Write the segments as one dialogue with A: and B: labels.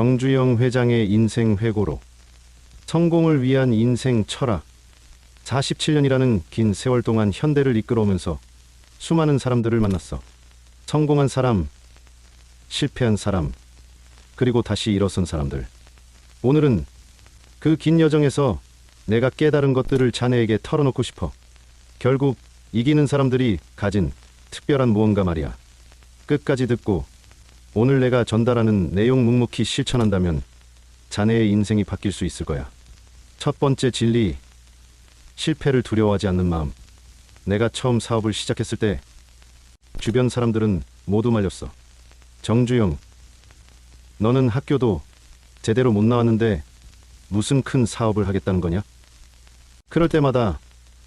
A: 정주영 회장의 인생 회고로 성공을 위한 인생 철학 47년이라는 긴 세월 동안 현대를 이끌어오면서 수많은 사람들을 만났어. 성공한 사람, 실패한 사람, 그리고 다시 일어선 사람들. 오늘은 그 긴 여정에서 내가 깨달은 것들을 자네에게 털어놓고 싶어. 결국 이기는 사람들이 가진 특별한 무언가 말이야. 끝까지 듣고 오늘 내가 전달하는 내용 묵묵히 실천한다면 자네의 인생이 바뀔 수 있을 거야. 첫 번째 진리, 실패를 두려워하지 않는 마음. 내가 처음 사업을 시작했을 때 주변 사람들은 모두 말렸어. 정주영, 너는 학교도 제대로 못 나왔는데 무슨 큰 사업을 하겠다는 거냐? 그럴 때마다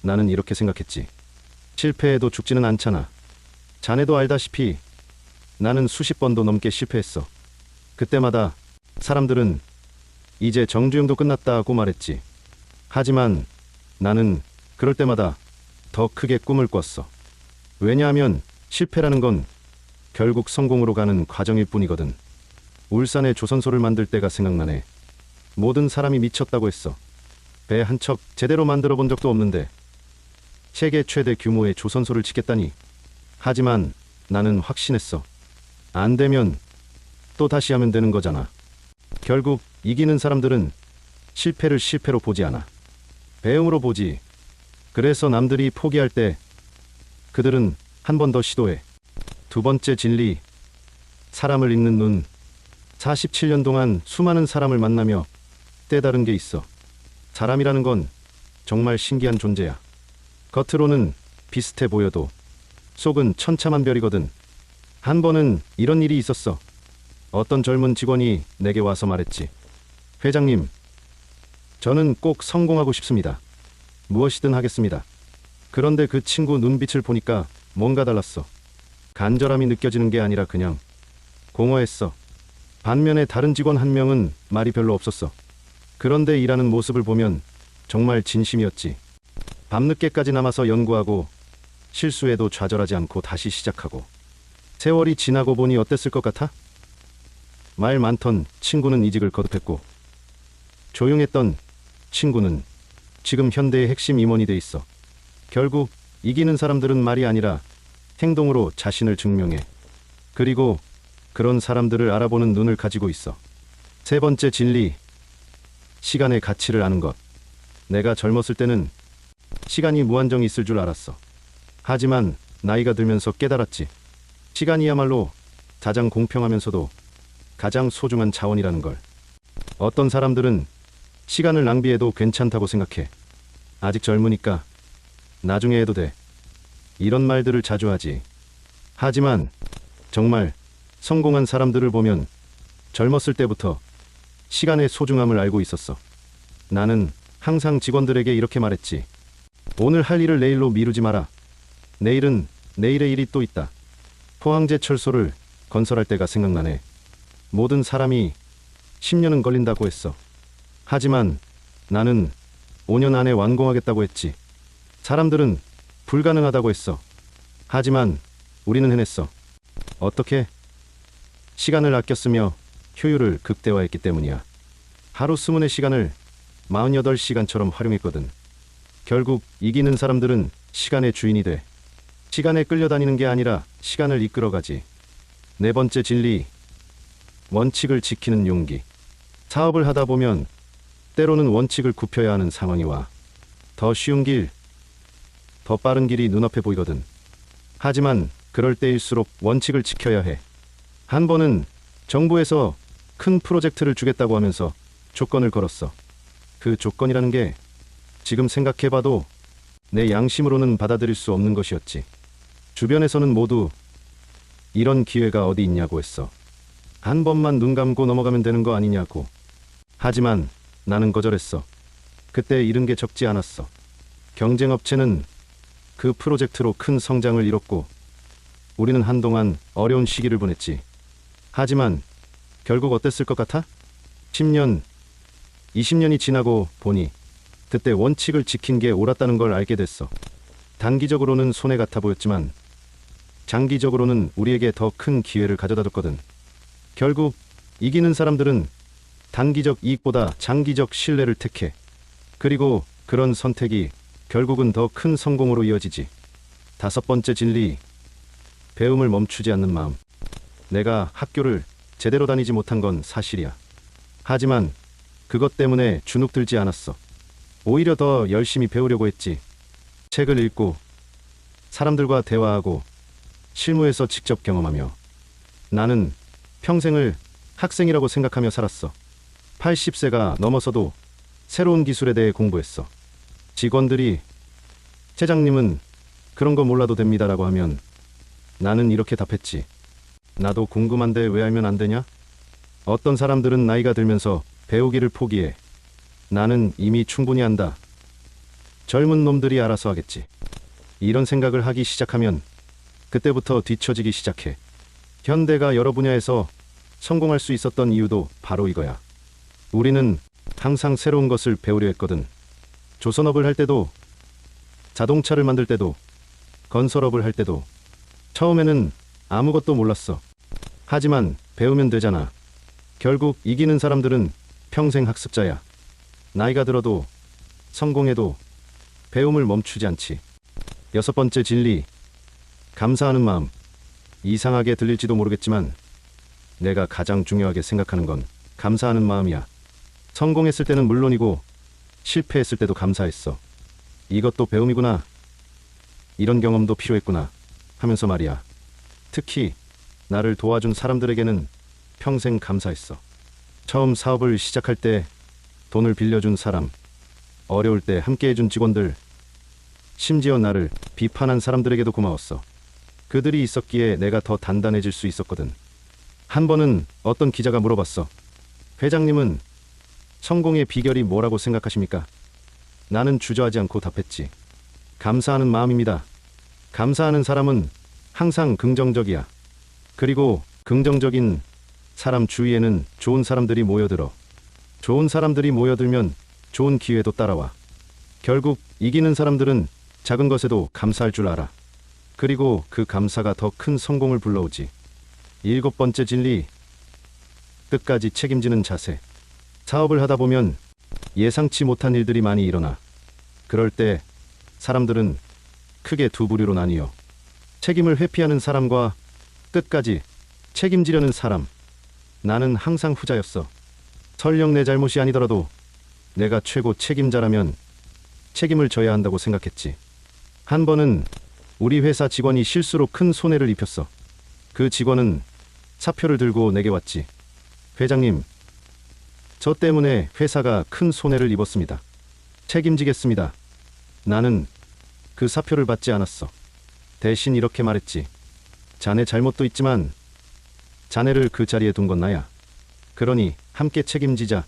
A: 나는 이렇게 생각했지. 실패해도 죽지는 않잖아. 자네도 알다시피 나는 수십 번도 넘게 실패했어. 그때마다 사람들은 이제 정주영도 끝났다고 말했지. 하지만 나는 그럴 때마다 더 크게 꿈을 꿨어. 왜냐하면 실패라는 건 결국 성공으로 가는 과정일 뿐이거든. 울산에 조선소를 만들 때가 생각나네. 모든 사람이 미쳤다고 했어. 배 한 척 제대로 만들어 본 적도 없는데 세계 최대 규모의 조선소를 짓겠다니. 하지만 나는 확신했어. 안 되면 또 다시 하면 되는 거잖아. 결국 이기는 사람들은 실패를 실패로 보지 않아. 배움으로 보지. 그래서 남들이 포기할 때 그들은 한 번 더 시도해. 두 번째 진리. 사람을 읽는 눈. 47년 동안 수많은 사람을 만나며 깨달은 게 있어. 사람이라는 건 정말 신기한 존재야. 겉으로는 비슷해 보여도 속은 천차만별이거든. 한 번은 이런 일이 있었어. 어떤 젊은 직원이 내게 와서 말했지. 회장님, 저는 꼭 성공하고 싶습니다. 무엇이든 하겠습니다. 그런데 그 친구 눈빛을 보니까 뭔가 달랐어. 간절함이 느껴지는 게 아니라 그냥 공허했어. 반면에 다른 직원 한 명은 말이 별로 없었어. 그런데 일하는 모습을 보면 정말 진심이었지. 밤늦게까지 남아서 연구하고 실수해도 좌절하지 않고 다시 시작하고 세월이 지나고 보니 어땠을 것 같아? 말 많던 친구는 이직을 거듭했고 조용했던 친구는 지금 현대의 핵심 임원이 돼 있어. 결국 이기는 사람들은 말이 아니라 행동으로 자신을 증명해. 그리고 그런 사람들을 알아보는 눈을 가지고 있어. 세 번째 진리. 시간의 가치를 아는 것. 내가 젊었을 때는 시간이 무한정 있을 줄 알았어. 하지만 나이가 들면서 깨달았지. 시간이야말로 가장 공평하면서도 가장 소중한 자원이라는 걸. 어떤 사람들은 시간을 낭비해도 괜찮다고 생각해. 아직 젊으니까 나중에 해도 돼. 이런 말들을 자주 하지. 하지만 정말 성공한 사람들을 보면 젊었을 때부터 시간의 소중함을 알고 있었어. 나는 항상 직원들에게 이렇게 말했지. 오늘 할 일을 내일로 미루지 마라. 내일은 내일의 일이 또 있다. 포항제 철소를 건설할 때가 생각나네. 모든 사람이 10년은 걸린다고 했어. 하지만 나는 5년 안에 완공하겠다고 했지. 사람들은 불가능하다고 했어. 하지만 우리는 해냈어. 어떻게? 시간을 아꼈으며 효율을 극대화했기 때문이야. 하루 스문의 시간을 48시간처럼 활용했거든. 결국 이기는 사람들은 시간의 주인이 돼. 시간에 끌려다니는 게 아니라 시간을 이끌어가지. 네 번째 진리. 원칙을 지키는 용기. 사업을 하다 보면 때로는 원칙을 굽혀야 하는 상황이 와. 더 쉬운 길, 더 빠른 길이 눈앞에 보이거든. 하지만 그럴 때일수록 원칙을 지켜야 해. 한 번은 정부에서 큰 프로젝트를 주겠다고 하면서 조건을 걸었어. 그 조건이라는 게 지금 생각해봐도 내 양심으로는 받아들일 수 없는 것이었지. 주변에서는 모두 이런 기회가 어디 있냐고 했어. 한 번만 눈 감고 넘어가면 되는 거 아니냐고. 하지만 나는 거절했어. 그때 잃은 게 적지 않았어. 경쟁업체는 그 프로젝트로 큰 성장을 이뤘고 우리는 한동안 어려운 시기를 보냈지. 하지만 결국 어땠을 것 같아? 10년, 20년이 지나고 보니 그때 원칙을 지킨 게 옳았다는 걸 알게 됐어. 단기적으로는 손해 같아 보였지만 장기적으로는 우리에게 더 큰 기회를 가져다 줬거든. 결국 이기는 사람들은 단기적 이익보다 장기적 신뢰를 택해. 그리고 그런 선택이 결국은 더 큰 성공으로 이어지지. 다섯 번째 진리. 배움을 멈추지 않는 마음. 내가 학교를 제대로 다니지 못한 건 사실이야. 하지만 그것 때문에 주눅 들지 않았어. 오히려 더 열심히 배우려고 했지. 책을 읽고 사람들과 대화하고 실무에서 직접 경험하며 나는 평생을 학생이라고 생각하며 살았어. 80세가 넘어서도 새로운 기술에 대해 공부했어. 직원들이 회장님은 그런 거 몰라도 됩니다라고 하면 나는 이렇게 답했지. 나도 궁금한데 왜 알면 안 되냐? 어떤 사람들은 나이가 들면서 배우기를 포기해. 나는 이미 충분히 안다. 젊은 놈들이 알아서 하겠지. 이런 생각을 하기 시작하면 그때부터 뒤처지기 시작해. 현대가 여러 분야에서 성공할 수 있었던 이유도 바로 이거야. 우리는 항상 새로운 것을 배우려 했거든. 조선업을 할 때도, 자동차를 만들 때도, 건설업을 할 때도, 처음에는 아무것도 몰랐어. 하지만 배우면 되잖아. 결국 이기는 사람들은 평생 학습자야. 나이가 들어도, 성공해도, 배움을 멈추지 않지. 여섯 번째 진리. 감사하는 마음. 이상하게 들릴지도 모르겠지만, 내가 가장 중요하게 생각하는 건 감사하는 마음이야. 성공했을 때는 물론이고 실패했을 때도 감사했어. 이것도 배움이구나. 이런 경험도 필요했구나. 하면서 말이야. 특히 나를 도와준 사람들에게는 평생 감사했어. 처음 사업을 시작할 때 돈을 빌려준 사람, 어려울 때 함께해준 직원들, 심지어 나를 비판한 사람들에게도 고마웠어. 그들이 있었기에 내가 더 단단해질 수 있었거든. 한 번은 어떤 기자가 물어봤어. 회장님은 성공의 비결이 뭐라고 생각하십니까? 나는 주저하지 않고 답했지. 감사하는 마음입니다. 감사하는 사람은 항상 긍정적이야. 그리고 긍정적인 사람 주위에는 좋은 사람들이 모여들어. 좋은 사람들이 모여들면 좋은 기회도 따라와. 결국 이기는 사람들은 작은 것에도 감사할 줄 알아. 그리고 그 감사가 더 큰 성공을 불러오지. 일곱 번째 진리. 끝까지 책임지는 자세. 사업을 하다 보면 예상치 못한 일들이 많이 일어나. 그럴 때 사람들은 크게 두 부류로 나뉘어. 책임을 회피하는 사람과 끝까지 책임지려는 사람. 나는 항상 후자였어. 설령 내 잘못이 아니더라도 내가 최고 책임자라면 책임을 져야 한다고 생각했지. 한 번은 우리 회사 직원이 실수로 큰 손해를 입혔어. 그 직원은 사표를 들고 내게 왔지. 회장님, 저 때문에 회사가 큰 손해를 입었습니다. 책임지겠습니다. 나는 그 사표를 받지 않았어. 대신 이렇게 말했지. 자네 잘못도 있지만 자네를 그 자리에 둔 건 나야. 그러니 함께 책임지자.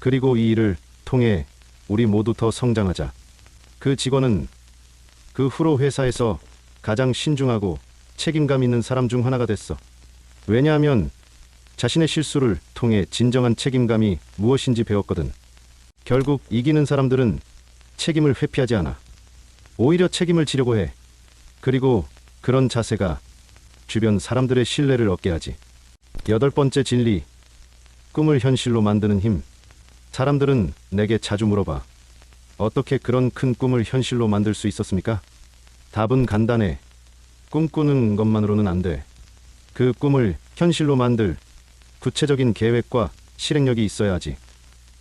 A: 그리고 이 일을 통해 우리 모두 더 성장하자. 그 직원은 그 후로 회사에서 가장 신중하고 책임감 있는 사람 중 하나가 됐어. 왜냐하면 자신의 실수를 통해 진정한 책임감이 무엇인지 배웠거든. 결국 이기는 사람들은 책임을 회피하지 않아. 오히려 책임을 지려고 해. 그리고 그런 자세가 주변 사람들의 신뢰를 얻게 하지. 여덟 번째 진리. 꿈을 현실로 만드는 힘. 사람들은 내게 자주 물어봐. 어떻게 그런 큰 꿈을 현실로 만들 수 있었습니까? 답은 간단해. 꿈꾸는 것만으로는 안 돼. 그 꿈을 현실로 만들 구체적인 계획과 실행력이 있어야 하지.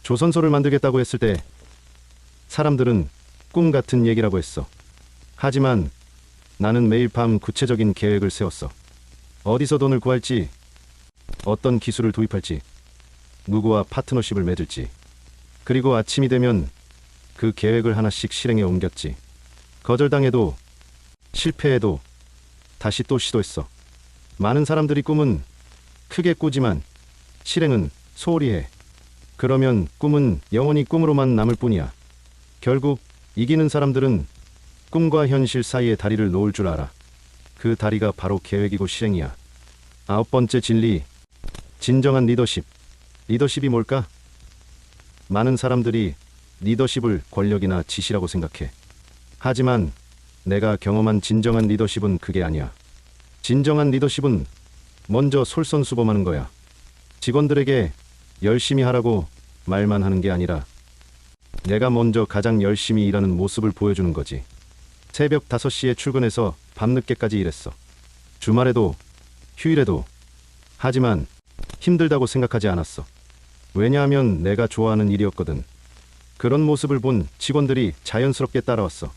A: 조선소를 만들겠다고 했을 때 사람들은 꿈 같은 얘기라고 했어. 하지만 나는 매일 밤 구체적인 계획을 세웠어. 어디서 돈을 구할지, 어떤 기술을 도입할지, 누구와 파트너십을 맺을지, 그리고 아침이 되면 그 계획을 하나씩 실행에 옮겼지. 거절당해도, 실패해도 다시 또 시도했어. 많은 사람들이 꿈은 크게 꾸지만 실행은 소홀히 해. 그러면 꿈은 영원히 꿈으로만 남을 뿐이야. 결국 이기는 사람들은 꿈과 현실 사이에 다리를 놓을 줄 알아. 그 다리가 바로 계획이고 실행이야. 아홉 번째 진리. 진정한 리더십. 리더십이 뭘까? 많은 사람들이 리더십을 권력이나 지시라고 생각해. 하지만 내가 경험한 진정한 리더십은 그게 아니야. 진정한 리더십은 먼저 솔선수범하는 거야. 직원들에게 열심히 하라고 말만 하는 게 아니라 내가 먼저 가장 열심히 일하는 모습을 보여주는 거지. 새벽 5시에 출근해서 밤늦게까지 일했어. 주말에도 휴일에도 하지만 힘들다고 생각하지 않았어. 왜냐하면 내가 좋아하는 일이었거든. 그런 모습을 본 직원들이 자연스럽게 따라왔어.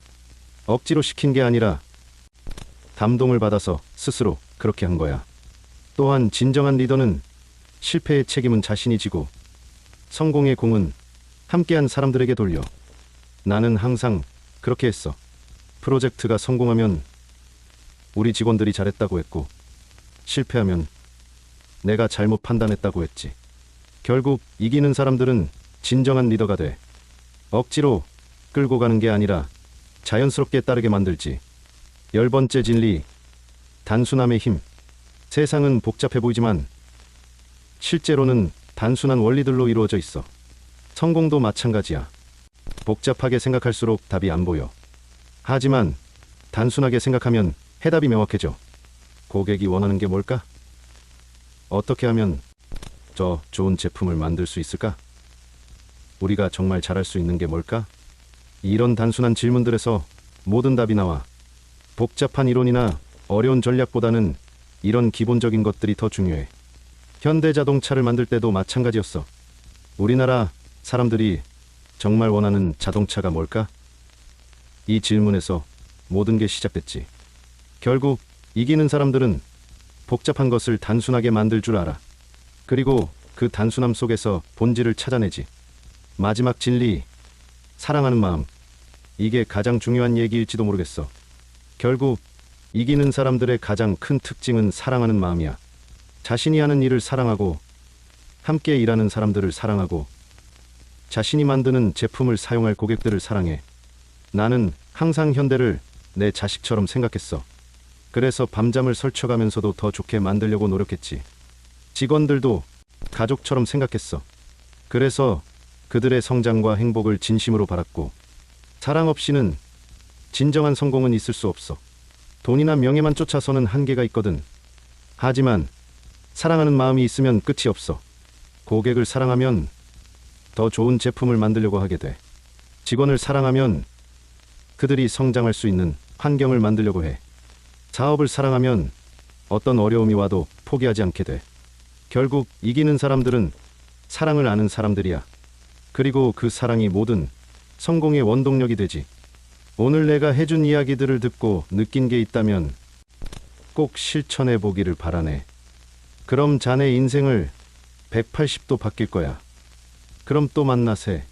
A: 억지로 시킨 게 아니라 감동을 받아서 스스로 그렇게 한 거야. 또한 진정한 리더는 실패의 책임은 자신이 지고 성공의 공은 함께한 사람들에게 돌려. 나는 항상 그렇게 했어. 프로젝트가 성공하면 우리 직원들이 잘했다고 했고 실패하면 내가 잘못 판단했다고 했지. 결국 이기는 사람들은 진정한 리더가 돼. 억지로 끌고 가는 게 아니라 자연스럽게 따르게 만들지. 열 번째 진리. 단순함의 힘. 세상은 복잡해 보이지만 실제로는 단순한 원리들로 이루어져 있어. 성공도 마찬가지야. 복잡하게 생각할수록 답이 안 보여. 하지만 단순하게 생각하면 해답이 명확해져. 고객이 원하는 게 뭘까? 어떻게 하면 저 좋은 제품을 만들 수 있을까? 우리가 정말 잘할 수 있는 게 뭘까? 이런 단순한 질문들에서 모든 답이 나와. 복잡한 이론이나 어려운 전략보다는 이런 기본적인 것들이 더 중요해. 현대 자동차를 만들 때도 마찬가지였어. 우리나라 사람들이 정말 원하는 자동차가 뭘까? 이 질문에서 모든 게 시작됐지. 결국 이기는 사람들은 복잡한 것을 단순하게 만들 줄 알아. 그리고 그 단순함 속에서 본질을 찾아내지. 마지막 진리, 사랑하는 마음. 이게 가장 중요한 얘기일지도 모르겠어. 결국 이기는 사람들의 가장 큰 특징은 사랑하는 마음이야. 자신이 하는 일을 사랑하고 함께 일하는 사람들을 사랑하고 자신이 만드는 제품을 사용할 고객들을 사랑해. 나는 항상 현대를 내 자식처럼 생각했어. 그래서 밤잠을 설쳐가면서도 더 좋게 만들려고 노력했지. 직원들도 가족처럼 생각했어. 그래서 그들의 성장과 행복을 진심으로 바랐고, 사랑 없이는 진정한 성공은 있을 수 없어. 돈이나 명예만 쫓아서는 한계가 있거든. 하지만 사랑하는 마음이 있으면 끝이 없어. 고객을 사랑하면 더 좋은 제품을 만들려고 하게 돼. 직원을 사랑하면 그들이 성장할 수 있는 환경을 만들려고 해. 사업을 사랑하면 어떤 어려움이 와도 포기하지 않게 돼. 결국 이기는 사람들은 사랑을 아는 사람들이야. 그리고 그 사랑이 모든 성공의 원동력이 되지. 오늘 내가 해준 이야기들을 듣고 느낀 게 있다면 꼭 실천해 보기를 바라네. 그럼 자네 인생을 180도 바뀔 거야. 그럼 또 만나세.